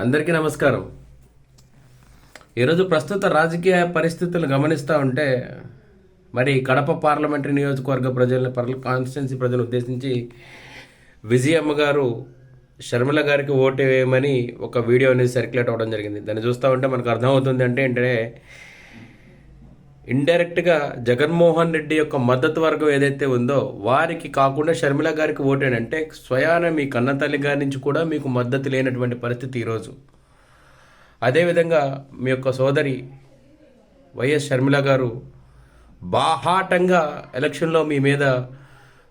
అందరికీ నమస్కారం. ఈరోజు ప్రస్తుత రాజకీయ పరిస్థితులు గమనిస్తూ ఉంటే మరి కడప పార్లమెంటరీ నియోజకవర్గ ప్రజలను పర్ల కాన్స్టిట్యున్సీ ప్రజలను ఉద్దేశించి విజయమ్మ గారు షర్మిల గారికి ఓటు వేయమని ఒక వీడియో అనేది సర్క్యులేట్ అవ్వడం జరిగింది. దాన్ని చూస్తూ ఉంటే మనకు అర్థమవుతుంది అంటే ఏంటంటే ఇండైరెక్ట్గా జగన్మోహన్ రెడ్డి యొక్క మద్దతు వర్గం ఏదైతే ఉందో వారికి కాకుండా షర్మిల గారికి ఓటేనంటే స్వయాన మీ కన్నతల్లి గారి నుంచి కూడా మీకు మద్దతు లేనటువంటి పరిస్థితి ఈరోజు. అదేవిధంగా మీ యొక్క సోదరి వైఎస్ షర్మిల గారు బాహాటంగా ఎలక్షన్లో మీ మీద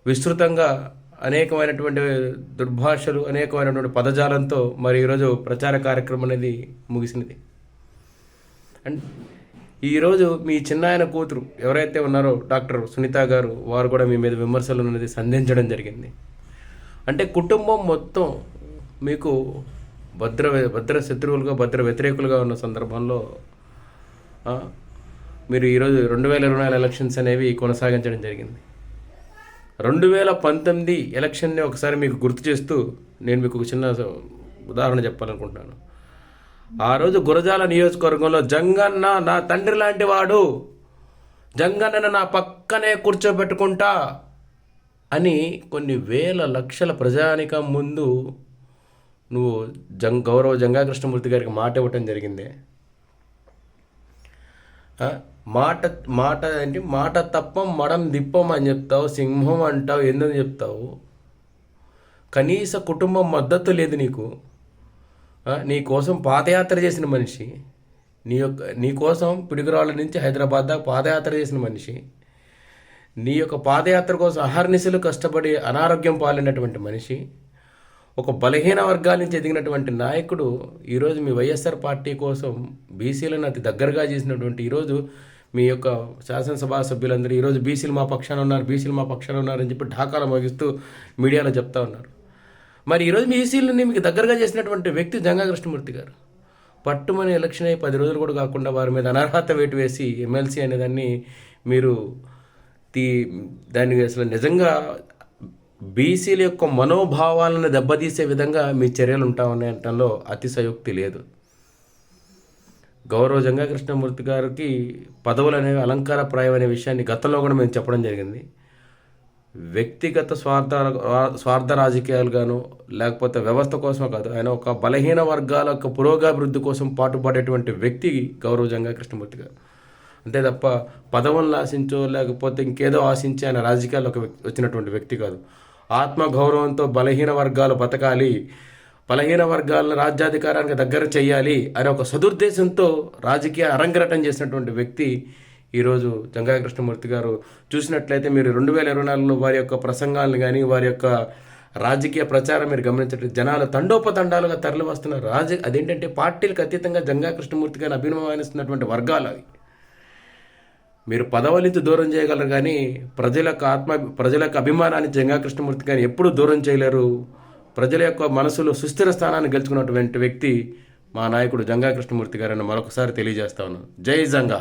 విస్తృతంగా అనేకమైనటువంటి దుర్భాషలు అనేకమైనటువంటి పదజాలంతో మరి ఈరోజు ప్రచార కార్యక్రమం అనేది ముగిసినది అండ్ ఈరోజు మీ చిన్నాయన కూతురు ఎవరైతే ఉన్నారో డాక్టర్ సునీత గారు వారు కూడా మీ మీద విమర్శలు అనేది సంధించడం జరిగింది. అంటే కుటుంబం మొత్తం మీకు భద్ర భద్ర శత్రువులుగా భద్ర వ్యతిరేకులుగా ఉన్న సందర్భంలో మీరు ఈరోజు రెండు వేల ఇరవై నాలుగు ఎలక్షన్స్ అనేవి కొనసాగించడం జరిగింది. రెండు వేల పంతొమ్మిది ఎలక్షన్ని ఒకసారి మీకు గుర్తు చేస్తూ నేను మీకు ఒక చిన్న ఉదాహరణ చెప్పాలనుకుంటున్నాను. ఆ రోజు గురజాల నియోజకవర్గంలో జంగన్న నా తండ్రి లాంటి వాడు. జంగన్నను నా పక్కనే కూర్చోబెట్టుకుంటా అని కొన్ని వేల లక్షల ప్రజానికం ముందు నువ్వు జం గౌరవ జంగా కృష్ణమూర్తి గారికి మాట ఇవ్వటం జరిగింది. మాట మాట ఏంటి? మాట తప్పం మడం దిప్పం అని చెప్తావు సింహం అంటావు ఎందుకు చెప్తావు? కనీస కుటుంబం మద్దతు లేదు నీకు. నీ కోసం పాదయాత్ర చేసిన మనిషి నీ యొక్క నీ కోసం పిడుగురాళ్ళ నుంచి హైదరాబాద్ దాకా పాదయాత్ర చేసిన మనిషి నీ యొక్క పాదయాత్ర కోసం అహర్నిశలు కష్టపడి అనారోగ్యం పాలినటువంటి మనిషి ఒక బలహీన వర్గాల నుంచి ఎదిగినటువంటి నాయకుడు ఈరోజు మీ వైఎస్ఆర్ పార్టీ కోసం బీసీలను అతి దగ్గరగా చేసినటువంటి ఈరోజు మీ యొక్క శాసనసభ సభ్యులందరూ ఈరోజు బీసీలు మా పక్షాన ఉన్నారు బీసీలు మా పక్షాన ఉన్నారని చెప్పి ఢాకాలు మోగిస్తూ మీడియాలో చెప్తా ఉన్నారు. మరి ఈరోజు మీ ఈసీలని మీకు దగ్గరగా చేసినటువంటి వ్యక్తి జంగా కృష్ణమూర్తి గారు. పట్టుమని ఎలక్షన్ అయ్యి పది రోజులు కూడా కాకుండా వారి మీద అనర్హత వేటు వేసి ఎమ్మెల్సీ అనేదాన్ని మీరు తీ దాన్ని అసలు నిజంగా బీసీల యొక్క మనోభావాలను దెబ్బతీసే విధంగా మీ చర్యలు ఉంటామనే అంటంలో అతిశయోక్తి లేదు. గౌరవ జంగా కృష్ణమూర్తి గారికి పదవులు అనేవి అలంకారప్రాయం అనే విషయాన్ని గతంలో కూడా మేము చెప్పడం జరిగింది. వ్యక్తిగత స్వార్థ స్వార్థ రాజకీయాలుగాను లేకపోతే వ్యవస్థ కోసమే కాదు ఆయన ఒక బలహీన వర్గాల యొక్క పురోగాభివృద్ధి కోసం పాటుపడేటువంటి వ్యక్తి గౌరవజంగా కృష్ణమూర్తి గారు. అంతే తప్ప పదవులను ఆశించో లేకపోతే ఇంకేదో ఆశించి ఆయన రాజకీయాల్లోకి వ్యక్- వచ్చినటువంటి వ్యక్తి కాదు. ఆత్మ గౌరవంతో బలహీన వర్గాలు బతకాలి బలహీన వర్గాలను రాజ్యాధికారానికి దగ్గర చేయాలి అనే ఒక సదుర్దేశంతో రాజకీయ అరంగరటం చేసినటువంటి వ్యక్తి ఈరోజు జంగా కృష్ణమూర్తి గారు చూసినట్లయితే మీరు రెండు వేల ఇరవై నాలుగులో వారి యొక్క ప్రసంగాలను కానీ వారి యొక్క రాజకీయ ప్రచారం మీరు గమనించట్లేదు జనాలు తండోపతండాలుగా తరలి వస్తున్న రాజ అదేంటంటే పార్టీలకు అతీతంగా జంగా కృష్ణమూర్తి గారిని అభిమానిస్తున్నటువంటి వర్గాలు అవి. మీరు పదవలించి దూరం చేయగలరు కానీ ప్రజలకు ఆత్మ ప్రజలకు అభిమానాన్ని జంగా కృష్ణమూర్తి గారిని ఎప్పుడూ దూరం చేయలేరు. ప్రజల యొక్క మనసులో సుస్థిర స్థానాన్ని గెలుచుకున్నటువంటి వ్యక్తి మా నాయకుడు జంగా కృష్ణమూర్తి గారని మరొకసారి తెలియజేస్తా ఉన్నాను. జై జంగా!